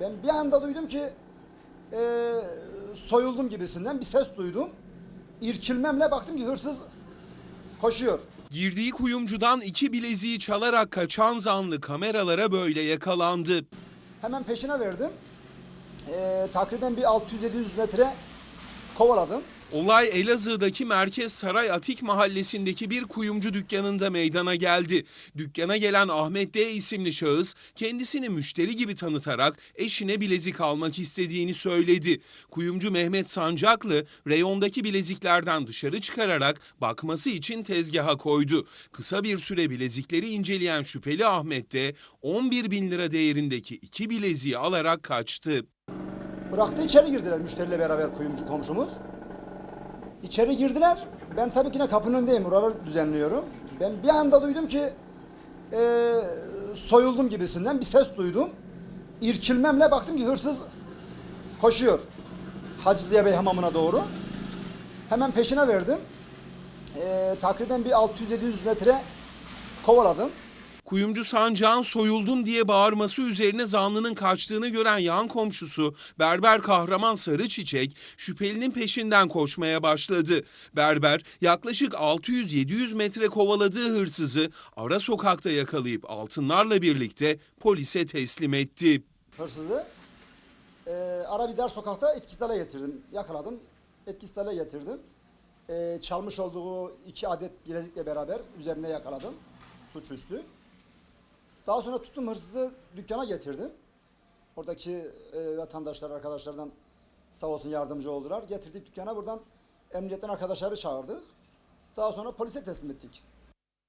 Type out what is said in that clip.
Ben bir anda duydum ki e, soyuldum gibisinden bir ses duydum. İrkilmemle baktım ki hırsız koşuyor. Girdiği kuyumcudan iki bileziği çalarak kaçan zanlı kameralara böyle yakalandı. Hemen peşine verdim. E, takriben bir 600-700 metre kovaladım. Olay Elazığ'daki Merkez Saray Atik mahallesindeki bir kuyumcu dükkanında meydana geldi. Dükkana gelen Ahmet D isimli şahıs kendisini müşteri gibi tanıtarak eşine bilezik almak istediğini söyledi. Kuyumcu Mehmet Sancaklı reyondaki bileziklerden dışarı çıkararak bakması için tezgaha koydu. Kısa bir süre bilezikleri inceleyen şüpheli Ahmet de 11 bin lira değerindeki iki bileziği alarak kaçtı. Bıraktı içeri girdiler müşteriyle beraber kuyumcu komşumuz. İçeri girdiler. Ben tabii ki ne kapının önündeyim. Buraları düzenliyorum. Ben bir anda duydum ki e, soyuldum gibisinden bir ses duydum. İrkilmemle baktım ki hırsız koşuyor. Hacı Ziya Bey hamamına doğru. Hemen peşine verdim. E, takriben bir 600-700 metre kovaladım. Kuyumcu Sancak'ın soyuldum diye bağırması üzerine zanlının kaçtığını gören yan komşusu Berber Kahraman Sarıçiçek şüphelinin peşinden koşmaya başladı. Berber yaklaşık 600-700 metre kovaladığı hırsızı ara sokakta yakalayıp altınlarla birlikte polise teslim etti. hırsızı. E, Arabidar sokakta etkisiz hale getirdim. Yakaladım. Etkisiz hale getirdim. E, çalmış olduğu iki adet bilezikle beraber üzerine yakaladım. Suçüstü. Daha sonra tuttum hırsızı dükkana getirdim. Oradaki e, vatandaşlar, arkadaşlardan sağ olsun yardımcı oldular. Getirdik dükkana buradan emniyetten arkadaşları çağırdık. Daha sonra polise teslim ettik.